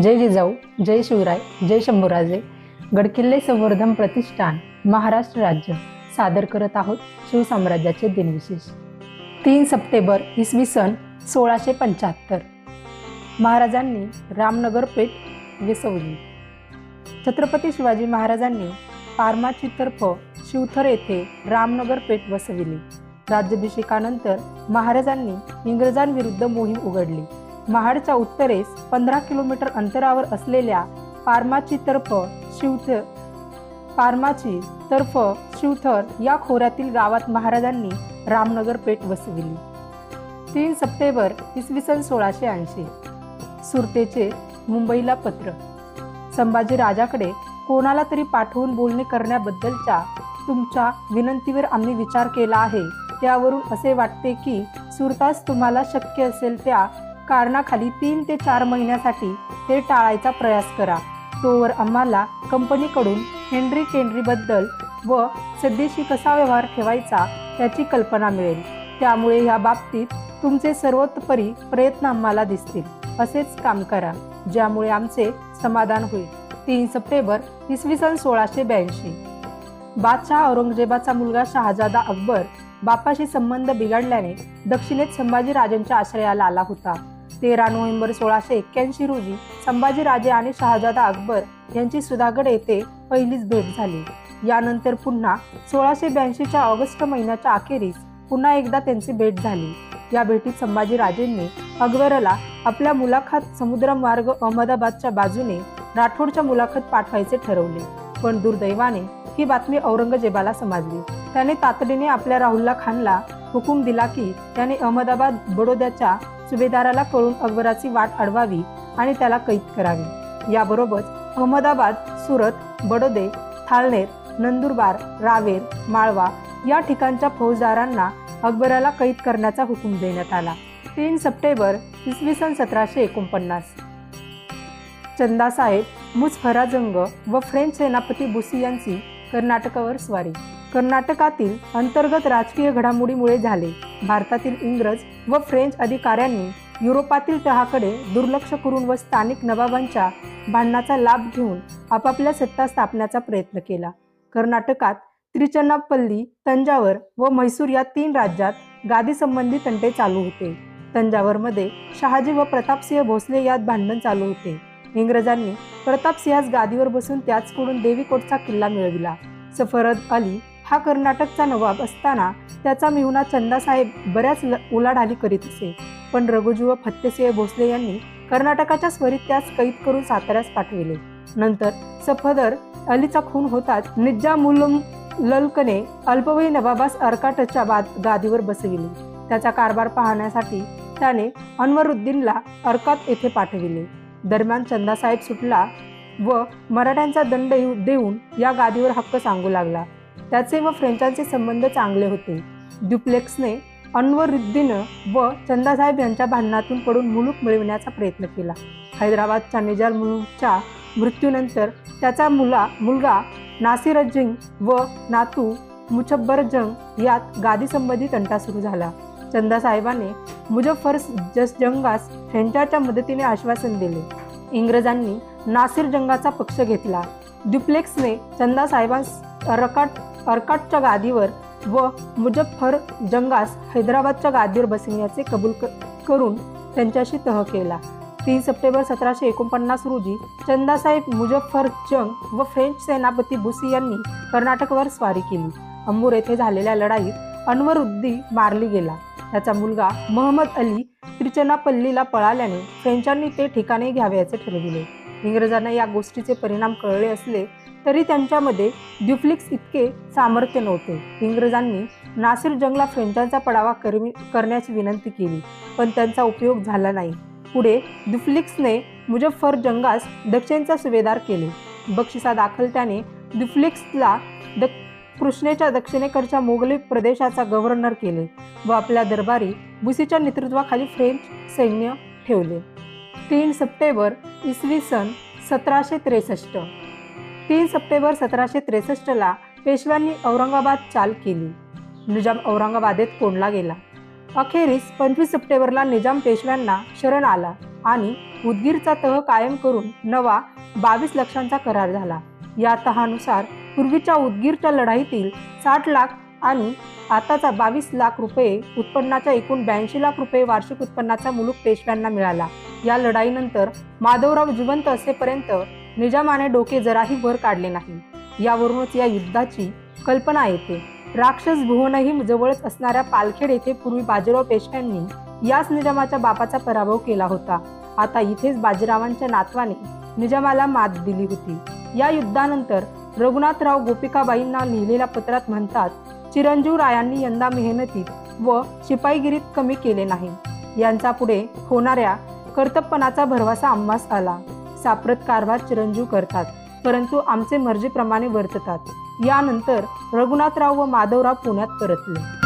जय जिजाऊ जय शिवराय जय शंभूराजे. गडकिल्ले संवर्धन प्रतिष्ठान महाराष्ट्र राज्य. सादर करत आहोत शिवसाम्राज्याचे दिनविशेष. तीन सप्टेंबर इसवी सन सोळाशे पंच्याहत्तर. महाराजांनी रामनगर पेठ विसवली. छत्रपती शिवाजी महाराजांनी पारमाचीतर्फ शिवथर येथे रामनगर पेठ वसविली राज्याभिषेकानंतर महाराजांनी इंग्रजांविरुद्ध मोहीम उघडली. महाडच्या उत्तरेस पंधरा किलोमीटर अंतरावर असलेल्या पारमाची तर्फ शिवथ पारमाची तर्फ शिवथर या खोऱ्यातील गावात महाराजांनी रामनगर पेठ वसविली. तीन सप्टेंबर इसवी सन सोळाशे ऐंशी. सुरतेचे मुंबईला पत्र. संभाजी राजाकडे कोणाला तरी पाठवून बोलणे करण्याबद्दलच्या तुमच्या विनंतीवर आम्ही विचार केला आहे त्यावरून असे वाटते की सुरतास तुम्हाला शक्य असेल त्या कारणाखाली तीन ते चार महिन्यासाठी ते टाळायचा प्रयास करा. तोवर आम्हाला कंपनीकडून हेनरी केनरीबद्दल व सध्याशी कसा व्यवहार ठेवायचा याची कल्पना मिळेल. त्यामुळे या बाबतीत तुमचे सर्वोत्परी प्रयत्न आम्हाला दिसतील. असेच काम करा ज्यामुळे आमचे समाधान होईल. तीन सप्टेंबर इसवी सन सोळाशे ब्याऐंशी. बादशाह औरंगजेबाचा मुलगा शहाजादा अकबर बापाशी संबंध बिघडल्याने दक्षिणेत संभाजीराजांच्या आश्रयाला आला होता. तेरा नोव्हेंबर सोळाशे एक्क्याऐंशी रोजी संभाजीराजे आणि शहाजादा अकबर यांची सुधागड येथे पहिलीच भेट झाली. यानंतर पुन्हा सोळाशे ब्याऐंशीच्या ऑगस्ट महिन्याच्या अखेरीस पुन्हा एकदा त्यांची भेट झाली. या भेटीत संभाजीराजेंनी अकबरला आपल्या मुलाखत समुद्रमार्ग अहमदाबादच्या बाजूने राठोडच्या मुलाखत पाठवायचे ठरवले. पण दुर्दैवाने ही बातमी औरंगजेबाला समजली. त्याने तातडीने आपल्या राहुल्ला खानला हुकूम दिला की त्याने अहमदाबाद बडोद्याच्या सुभेदाराला कळून अकबराची वाट अडवावी आणि त्याला कैद करावी. याबरोबरच अहमदाबाद सुरत बडोदे थालनेर नंदुरबार रावेर माळवा या ठिकाणच्या फौजदारांना अकबराला कैद करण्याचा हुकूम देण्यात आला. तीन सप्टेंबर इसवी सन सतराशे एकोणपन्नास. चंदासाहेब मुझफराजंग व फ्रेंच सेनापती बुसी यांची कर्नाटकावर स्वारी. कर्नाटकातील अंतर्गत राजकीय घडामोडीमुळे झाले. भारतातील इंग्रज व फ्रेंच अधिकाऱ्यांनी युरोपातील तहाकडे दुर्लक्ष करून व स्थानिक नवाबांच्या भांडणाचा लाभ घेऊन आपापल्या सत्ता स्थापण्याचा प्रयत्न केला. कर्नाटकात त्रिचन्नापल्ली तंजावर व म्हैसूर या तीन राज्यात गादी संबंधी तंटे चालू होते. तंजावरमध्ये शहाजी व प्रतापसिंह भोसले यात भांडण चालू होते. इंग्रजांनी प्रतापसिंहास गादीवर बसून त्याचकडून देवीकोटचा किल्ला मिळविला. सफरद अली हा कर्नाटकचा नवाब असताना त्याचा मिहुना चंदासाहेब बऱ्याच ल- उलाढाली करीत असे. पण रघुजी व फत्तेसिंह भोसले यांनी कर्नाटकाच्या स्वरीत त्यास कैद करून साताऱ्यास पाठविले. नंतर सफदर अलीचा खून होताच निज्जामुलम ललकने अल्पवयी नवाबास अर्काटच्या बाद गादीवर बसविले. त्याचा कारभार पाहण्यासाठी त्याने अनवरुद्दीनला अर्कात येथे पाठविले. दरम्यान चंदासाहेब सुटला व मराठ्यांचा दंड देऊन या गादीवर हक्क सांगू लागला. त्याचे व फ्रेंचांचे संबंध चांगले होते. ड्युप्लेक्सने अनवरुद्दीन व चंदासाहेब यांच्या भांडणातून पडून मुलूक मिळविण्याचा प्रयत्न केला. हैदराबादच्या निजाल मुलूकच्या मृत्यूनंतर त्याचा मुला मुलगा नासिर जंग व नातू मुचब्बर जंग यात गादीसंबंधी तंटा सुरू झाला. चंदासाहेबाने मुजफ्फर जस जंगास फ्रेंचाच्या मदतीने आश्वासन दिले. इंग्रजांनी नासिर जंगाचा पक्ष घेतला. ड्युप्लेक्सने चंदासाहेबांस अर्काट अर्काटच्या गादीवर व मुजफ्फर जंगास हैदराबादच्या गादीवर बसविण्याचे कबूल क- करून त्यांच्याशी तह केला. तीन सप्टेंबर सतराशे एकोणपन्नास रोजी चंदासाहेब मुजफ्फर जंग व फ्रेंच सेनापती बुसी यांनी कर्नाटकवर स्वारी केली. अंबूर येथे झालेल्या लढाईत अनवरुद्दी मारली गेला. त्याचा मुलगा महम्मद अली त्रिचनापल्लीला पळाल्याने फ्रेंचांनी ते ठिकाणे घ्यावयाचे ठरविले. इंग्रजांना या गोष्टीचे परिणाम कळले असले तरी त्यांच्यामध्ये ड्युफ्लिक्स इतके सामर्थ्य नव्हते. इंग्रजांनी नासिर जंगला फ्रेंचांचा पडावा करण्याची विनंती केली पण त्यांचा उपयोग झाला नाही. पुढे ड्युफ्लिक्सने मुजफ्फर जंगास दक्षिणचा सुभेदार केले. बक्षिसा दाखल त्याने ड्युफ्लिक्सला द कृष्णेच्या दक्षिणेकडच्या मोगली प्रदेशाचा गव्हर्नर केले व आपल्या दरबारी बुसीच्या नेतृत्वाखाली फ्रेंच सैन्य ठेवले. तीन सप्टेंबर इसवी सन सतराशे त्रेसष्ट. तीन सप्टेंबर सतराशे त्रेसष्टला पेशव्यांनी औरंगाबाद चाल केली. निजाम औरंगाबादेत कोंडला गेला. अखेरीस पंचवीस सप्टेंबरला निजाम पेशव्यांना शरण आला आणि उदगीरचा तह कायम करून नवा बावीस लक्षांचा करार झाला. या तहानुसार पूर्वीच्या उदगीरच्या लढाईतील साठ लाख आणि आताचा बावीस लाख रुपये उत्पन्नाच्या एकूण ब्याऐंशी लाख रुपये वार्षिक उत्पन्नाचा मुलूक पेशव्यांना मिळाला. या लढाईनंतर माधवराव जिवंत असेपर्यंत निजामाने डोके जराही वर काढले नाही. यावरूनच या युद्धाची कल्पना येते. राक्षस भुवनही जवळच असणाऱ्या पालखेड येथे पूर्वी बाजीराव पेशव्यांनी याच निजामाच्या बापाचा पराभव केला होता. आता इथेच बाजीरावांच्या नातवाने निजामाला मात दिली होती. या युद्धानंतर रघुनाथराव गोपिकाबाईंना लिहिलेल्या पत्रात म्हणतात चिरंजीव रायांनी यंदा मेहनतीत व शिपाईगिरीत कमी केले नाही. यांचा पुढे होणाऱ्या कर्तबपणाचा भरवासा आम्हास आला. साप्रत कारभार चिरंजीव करतात परंतु आमचे मर्जीप्रमाणे वर्ततात. यानंतर रघुनाथराव व माधवराव पुण्यात परतले.